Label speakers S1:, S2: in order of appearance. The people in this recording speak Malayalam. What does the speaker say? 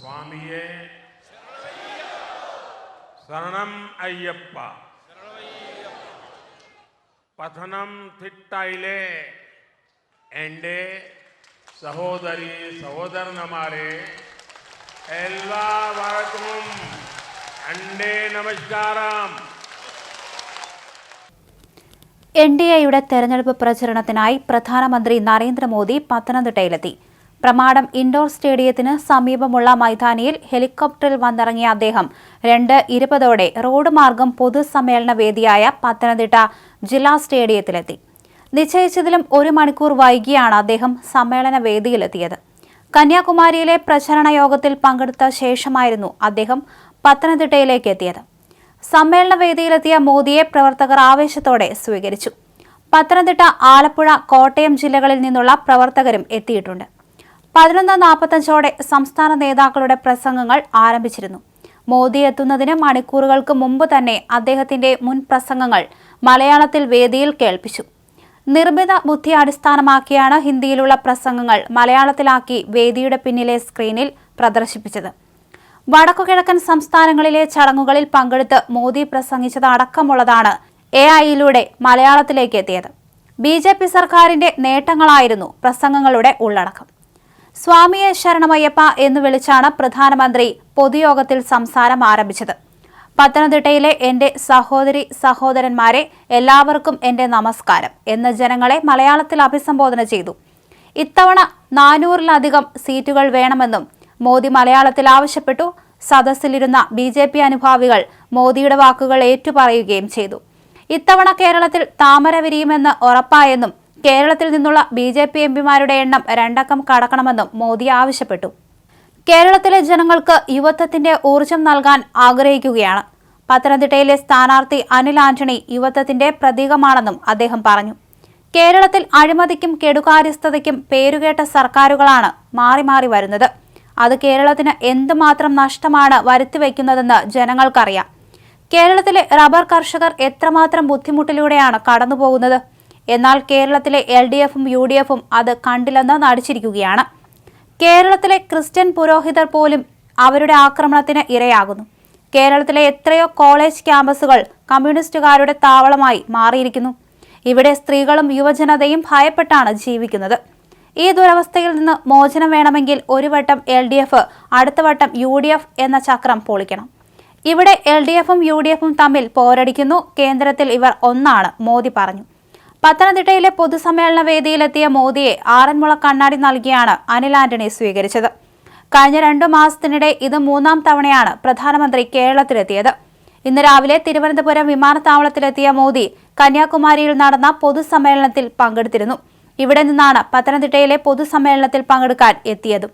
S1: സ്വാമിയെ. ശരണം അയ്യപ്പ. പഥനം തിട്ടയിലെ എന്റെ സഹോദരി സഹോദരന്മാരെ എല്ലാവർക്കും എന്റെ നമസ്കാരം.
S2: എൻ ഡി എയുടെ തെരഞ്ഞെടുപ്പ് പ്രചരണത്തിനായി പ്രധാനമന്ത്രി നരേന്ദ്രമോദി പത്തനംതിട്ടയിലെത്തി. പ്രമാടം ഇൻഡോർ സ്റ്റേഡിയത്തിന് സമീപമുള്ള മൈതാനിയിൽ ഹെലികോപ്റ്ററിൽ വന്നിറങ്ങിയ അദ്ദേഹം രണ്ട് ഇരുപതോടെ റോഡ് മാർഗം പൊതുസമ്മേളന വേദിയായ പത്തനംതിട്ട ജില്ലാ സ്റ്റേഡിയത്തിലെത്തി. നിശ്ചയിച്ചതിലും ഒരു മണിക്കൂർ വൈകിയാണ് അദ്ദേഹം സമ്മേളന വേദിയിലെത്തിയത്. കന്യാകുമാരിയിലെ പ്രചരണ യോഗത്തിൽ പങ്കെടുത്ത ശേഷമായിരുന്നു അദ്ദേഹം പത്തനംതിട്ടയിലേക്ക് എത്തിയത്. സമ്മേളന വേദിയിലെത്തിയ മോദിയെ പ്രവർത്തകർ ആവേശത്തോടെ സ്വീകരിച്ചു. പത്തനംതിട്ട ആലപ്പുഴ കോട്ടയം ജില്ലകളിൽ നിന്നുള്ള പ്രവർത്തകരും എത്തിയിട്ടുണ്ട്. പതിനൊന്ന് നാൽപ്പത്തഞ്ചോടെ സംസ്ഥാന നേതാക്കളുടെ പ്രസംഗങ്ങൾ ആരംഭിച്ചിരുന്നു. മോദി എത്തുന്നതിന് മണിക്കൂറുകൾക്ക് മുമ്പ് തന്നെ അദ്ദേഹത്തിന്റെ മുൻ പ്രസംഗങ്ങൾ മലയാളത്തിൽ വേദിയിൽ കേൾപ്പിച്ചു. നിർമ്മിത ബുദ്ധി അടിസ്ഥാനമാക്കിയാണ് ഹിന്ദിയിലുള്ള പ്രസംഗങ്ങൾ മലയാളത്തിലാക്കി വേദിയുടെ പിന്നിലെ സ്ക്രീനിൽ പ്രദർശിപ്പിച്ചത്. വടക്കുകിഴക്കൻ സംസ്ഥാനങ്ങളിലെ ചടങ്ങുകളിൽ പങ്കെടുത്ത് മോദി പ്രസംഗിച്ചതടക്കമുള്ളതാണ് എ ഐയിലൂടെ മലയാളത്തിലേക്ക് എത്തിയത്. ബി സർക്കാരിന്റെ നേട്ടങ്ങളായിരുന്നു പ്രസംഗങ്ങളുടെ ഉള്ളടക്കം. സ്വാമിയെ ശരണമയ്യപ്പ എന്ന് വിളിച്ചാണ് പ്രധാനമന്ത്രി പൊതുയോഗത്തിൽ സംസാരം ആരംഭിച്ചത്. പത്തനംതിട്ടയിലെ എന്റെ സഹോദരി സഹോദരന്മാരെ എല്ലാവർക്കും എന്റെ നമസ്കാരം എന്ന് ജനങ്ങളെ മലയാളത്തിൽ അഭിസംബോധന ചെയ്തു. ഇത്തവണ നാനൂറിലധികം സീറ്റുകൾ വേണമെന്നും മോദി മലയാളത്തിൽ ആവശ്യപ്പെട്ടു. സദസ്സിലിരുന്ന ബി ജെ പി അനുഭാവികൾ മോദിയുടെ വാക്കുകൾ ഏറ്റുപറയുകയും ചെയ്തു. ഇത്തവണ കേരളത്തിൽ താമര വിരിയുമെന്ന് ഉറപ്പായെന്നും കേരളത്തിൽ നിന്നുള്ള ബി ജെ പി എംപിമാരുടെ എണ്ണം രണ്ടക്കം കടക്കണമെന്നും മോദി ആവശ്യപ്പെട്ടു. കേരളത്തിലെ ജനങ്ങൾക്ക് യുവത്വത്തിന്റെ ഊർജം നൽകാൻ ആഗ്രഹിക്കുകയാണ്. പത്തനംതിട്ടയിലെ സ്ഥാനാർത്ഥി അനിൽ ആന്റണി യുവത്വത്തിന്റെ പ്രതീകമാണെന്നും അദ്ദേഹം പറഞ്ഞു. കേരളത്തിൽ അഴിമതിക്കും കെടുകാര്യസ്ഥതയ്ക്കും പേരുകേട്ട സർക്കാരുകളാണ് മാറി മാറി വരുന്നത്. അത് കേരളത്തിന് എന്തുമാത്രം നഷ്ടമാണ് വരുത്തിവെക്കുന്നതെന്ന് ജനങ്ങൾക്കറിയാം. കേരളത്തിലെ റബ്ബർ കർഷകർ എത്രമാത്രം ബുദ്ധിമുട്ടിലൂടെയാണ് കടന്നുപോകുന്നത്? എന്നാൽ കേരളത്തിലെ എൽ ഡി എഫും യു ഡി എഫും അത് കണ്ടില്ലെന്ന് നടിച്ചിരിക്കുകയാണ്. കേരളത്തിലെ ക്രിസ്ത്യൻ പുരോഹിതർ പോലും അവരുടെ ആക്രമണത്തിന് ഇരയാകുന്നു. കേരളത്തിലെ എത്രയോ കോളേജ് ക്യാമ്പസുകൾ കമ്മ്യൂണിസ്റ്റുകാരുടെ താവളമായി മാറിയിരിക്കുന്നു. ഇവിടെ സ്ത്രീകളും യുവജനതയും ഭയപ്പെട്ടാണ് ജീവിക്കുന്നത്. ഈ ദുരവസ്ഥയിൽ നിന്ന് മോചനം വേണമെങ്കിൽ ഒരു വട്ടം എൽ ഡി എഫ് അടുത്ത വട്ടം യു ഡി എഫ് എന്ന ചക്രം പൊളിക്കണം. ഇവിടെ എൽ ഡി എഫും യു ഡി എഫും തമ്മിൽ പോരടിക്കുന്നു. കേന്ദ്രത്തിൽ ഇവർ ഒന്നാണ് മോദി പറഞ്ഞു. പത്തനംതിട്ടയിലെ പൊതുസമ്മേളന വേദിയിലെത്തിയ മോദിയെ ആറന്മുള കണ്ണാടി നൽകിയാണ് അനിൽ ആന്റണി സ്വീകരിച്ചത്. കഴിഞ്ഞ രണ്ടു മാസത്തിനിടെ ഇത് മൂന്നാം തവണയാണ് പ്രധാനമന്ത്രി കേരളത്തിലെത്തിയത്. ഇന്ന് രാവിലെ തിരുവനന്തപുരം വിമാനത്താവളത്തിലെത്തിയ മോദി കന്യാകുമാരിയിൽ നടന്ന പൊതുസമ്മേളനത്തിൽ പങ്കെടുത്തിരുന്നു. ഇവിടെ നിന്നാണ് പത്തനംതിട്ടയിലെ പൊതുസമ്മേളനത്തിൽ പങ്കെടുക്കാൻ എത്തിയതും.